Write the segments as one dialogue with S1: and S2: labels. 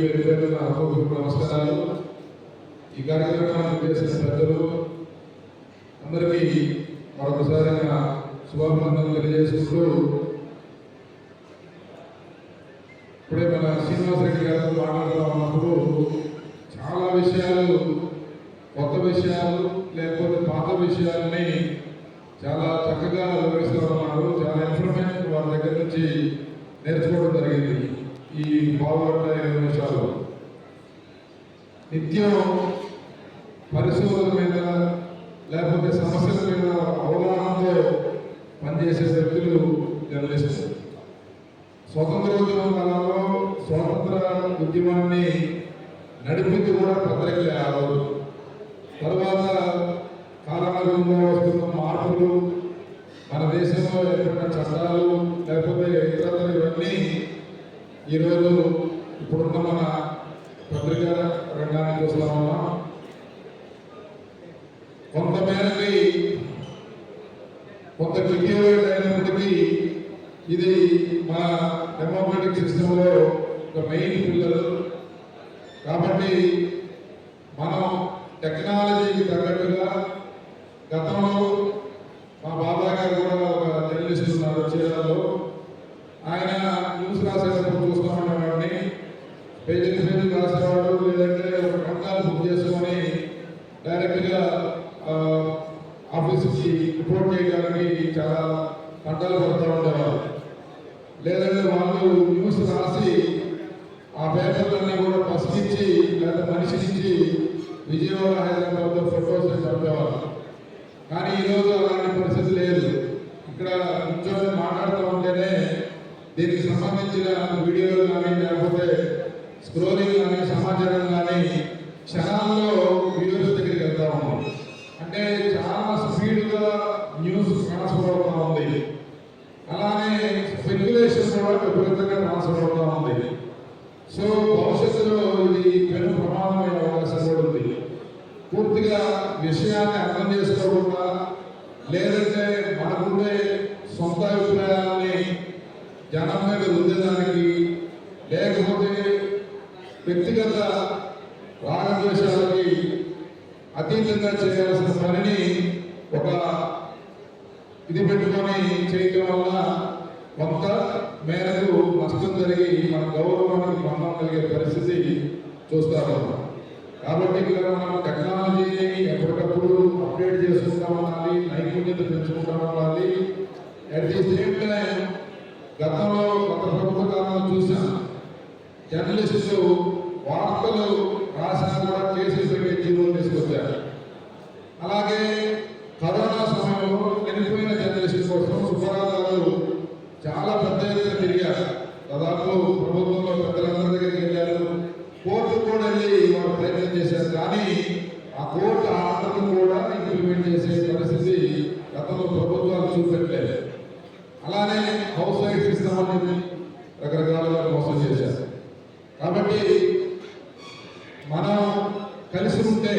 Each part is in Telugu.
S1: కమిటీ అధికారులు అందరూ నమస్కారాలు ఈ కార్యక్రమాన్ని చేసిన పెద్దలు అందరికీ మరొకసారి నా శుభాభినందనలు ఇప్పుడే మన శ్రీనివాసరెడ్డి గారు మాట్లాడుతూ ఉన్నప్పుడు చాలా విషయాలు కొత్త విషయాలు లేకపోతే పాత విషయాలని చాలా చక్కగా వివరిస్తూ ఉన్నారు. చాలా ఇన్ఫర్మేషన్ వారి దగ్గర నుంచి నేర్చుకోవడం జరిగింది. ఈ పావుగంట ఇరవై నిమిషాలు నిత్యం పరిశోధన మీద లేకపోతే సమస్యల మీద అవగాహనతో పనిచేసే వ్యక్తులు జర్నలిస్టులు. స్వతంత్రోద్యమ కాలంలో స్వాతంత్ర ఉద్యమాన్ని నడిపింది కూడా పత్రికలే ఆ రోజు తర్వాత కాలానుగుణంగా వస్తున్న మార్పులు మన దేశంలో ఏర్పడిన చట్టాలు లేకపోతే ఇతరత్ర ఇవన్నీ ఈరోజు ఇప్పుడున్న మన పత్రికా రంగాన్ని చూస్తా ఉన్నాం కొంతమేరకి కొంత క్లికేట్ అయినప్పటికీ ఇది మన డెమోక్రటిక్ సిస్టంలో ఒక మెయిన్ పిల్లలు కాబట్టి మనం టెక్నాలజీకి తగ్గట్టుగా గతంలో మా బాబాయ్ గారు కూడా ఒక జర్నలిస్ట్ ఉన్నారు చీరాలలో ఆయన న్యూస్ రాసేటప్పుడు చూస్తూ ఉండేవాడిని పేజీలు పేజీలు రాసేవాడు లేదంటే ఒక కంకాలు బుక్ చేసుకొని డైరెక్ట్గా ఆ, ఆఫీస్కి రిపోర్ట్ చేయడానికి చాలా పంటలు పడుతూ ఉండేవారు. లేదంటే వాళ్ళు న్యూస్ రాసి ఆ పేపర్లన్నీ కూడా పసిగించి లేదా మనిషి విజయవాడ హైదరాబాద్లో ఫొటోస్ పంపేవారు. కానీ ఈరోజు అలాంటి పరిస్థితి లేదు. ఇక్కడ కూర్చొని మాట్లాడుతూ ఉంటేనే దీనికి సంబంధించిన వీడియోలు కానీ లేకపోతే స్క్రోలింగ్ కానీ సమాచారం కానీ క్షణాల్లో వీడియోస్ దగ్గరికి వెళ్తా ఉన్నాం. అంటే చాలా స్పీడ్గా న్యూస్ ట్రాన్స్ఫర్ అవుతా ఉంది. అలానే స్పెక్యులేషన్ కూడా విపరీతంగా ట్రాన్స్ఫర్ అవుతా ఉంది. సో భవిష్యత్తులో ఇది పెను ప్రమాదమైన అవకాశం కూడా ఉంది. పూర్తిగా విషయాన్ని అర్థం చేసుకోకుండా లేదంటే మనకుండే సొంత అభిప్రాయాన్ని జనం మీద రుద్దడానికి లేకపోతే వ్యక్తిగత రాగద్వేషాలకి అతీతంగా చేయాల్సిన పనిని ఒక ఇది పెట్టుకొని చేయటం వల్ల కొంత మేరకు నష్టం జరిగి మన గౌరవానికి భంగం కలిగే పరిస్థితి చూస్తారు. కాబట్టి ఇక్కడ మనం టెక్నాలజీని ఎప్పటికప్పుడు అప్డేట్ చేసుకుంటా ఉండాలి నైపుణ్యత పెంచుకుంటా ఉండాలి. అట్ ది సేమ్ టైం గతంలో కొత్త ప్రభుత్వ కాలంలో చూసాం జర్నలిస్టులు వార్తలు రాసినా కూడా కేసులు పెట్టే జీవోలు తీసుకొచ్చారు. అలాగే కరోనా సమయంలో చనిపోయిన జర్నలిస్టు కోసం సుబ్బారావు చాలా పెద్ద ఎత్తున తిరిగారు. దాదాపు ప్రభుత్వంలో పెద్దలందరి దగ్గరికి వెళ్ళారు. కోర్టు కూడా వెళ్ళి వారు ప్రయత్నం చేశారు. కానీ ఆ కోర్టు ఆ కూడా ఇంప్లిమెంట్ చేసే పరిస్థితి గతంలో ప్రభుత్వాలు చూపెట్టలేదు అలానే హౌస్ రైట్స్ ఇస్తామని చెప్పి రకరకాలుగా మోసం చేశారు కాబట్టి మనం కలిసి ఉంటే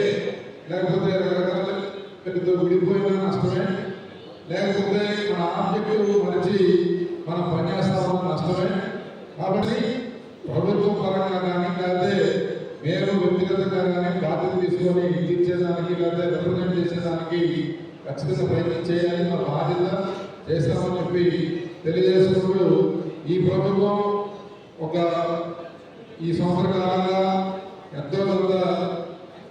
S1: లేకపోతే రకరకాల విడిపోయినా నష్టమే. లేకపోతే మన ఆబ్జెక్టివ్ మరిచి మనం పనిచేస్తామన్న నష్టమే. కాబట్టి ప్రభుత్వం పరంగా కానీ లేకపోతే మేము వ్యక్తిగతంగా కానీ బాధ్యత తీసుకొని ఇచ్చేదానికి లేకపోతే రిప్రజెంట్ చేసేదానికి ఖచ్చితంగా ప్రయత్నం చేయాలి మన బాధ్యత చేస్తామని చెప్పి తెలియజేసుకుంటూ ఈ ప్రభుత్వం ఒక ఈ సంవత్సర కాలంగా ఎంతో కొంత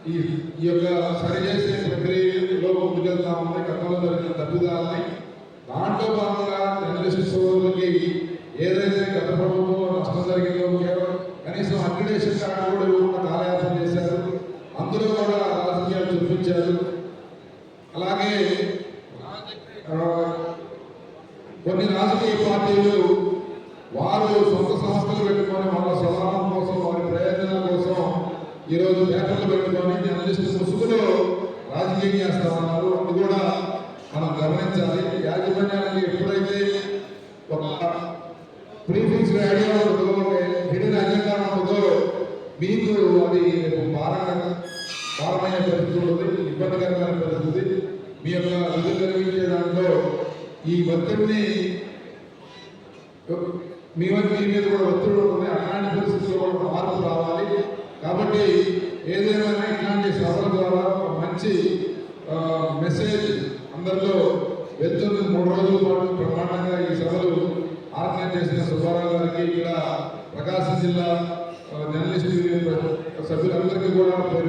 S1: ఈ ఈ యొక్క సరిచేసే ప్రక్రియలో ముందుకెళ్తా ఉంది గతంలో జరిగిన తప్పిదాలని దాంట్లో భాగంగా జర్నలిస్ట్ సోదరులకి ఏదైతే గత ప్రభుత్వంలో నష్టం జరిగిందో కేవలం కనీసం అక్రిడేషన్ కార్డు కూడా ఇవ్వకుండా కాలయాపన చేశారు అందులో కూడా రాజకీయాలు చూపించారు. అలాగే కొన్ని రాజకీయ పార్టీలు వారు సొంత సంస్థలు పెట్టుకొని వాళ్ళ స్వలాభం కోసం వారి ప్రయోజనాల కోసం ఈరోజు పేపర్లు పెట్టుకొని జర్నలిస్టు ముసుగులో రాజకీయం చేస్తా ఉన్నారు అది కూడా మనం గమనించాలి. యాజమాన్యానికి ఎప్పుడైతే ఒక ప్రీఫిక్స్ ఐడియా ఉంటుందో హిడెన్ అజెండా ఉంటుందో మీకు అది రేపు భారమైన పరిస్థితి ఉంటుంది ఇబ్బందికరమైన పరిస్థితి. మీ యొక్క విధులు కలిగించే దాంట్లో ఈ ఒత్తిడిని మీ మీద మీ మీద కూడా ఒత్తిడి ఉంటుంది. అలాంటి పరిస్థితుల్లో కాబట్టి ఏదేమైనా ఇట్లాంటి సభల ద్వారా మంచి మెసేజ్ అందరిలో వెళ్తుంది. మూడు రోజుల పాటు ప్రమాణంగా ఈ సభలు ఆర్గనైజ్ చేసిన సుబ్బారావు గారికి ఇక్కడ ప్రకాశం జిల్లా జర్నలిస్ట్ యూనియన్ సభ్యులందరికీ కూడా పేరు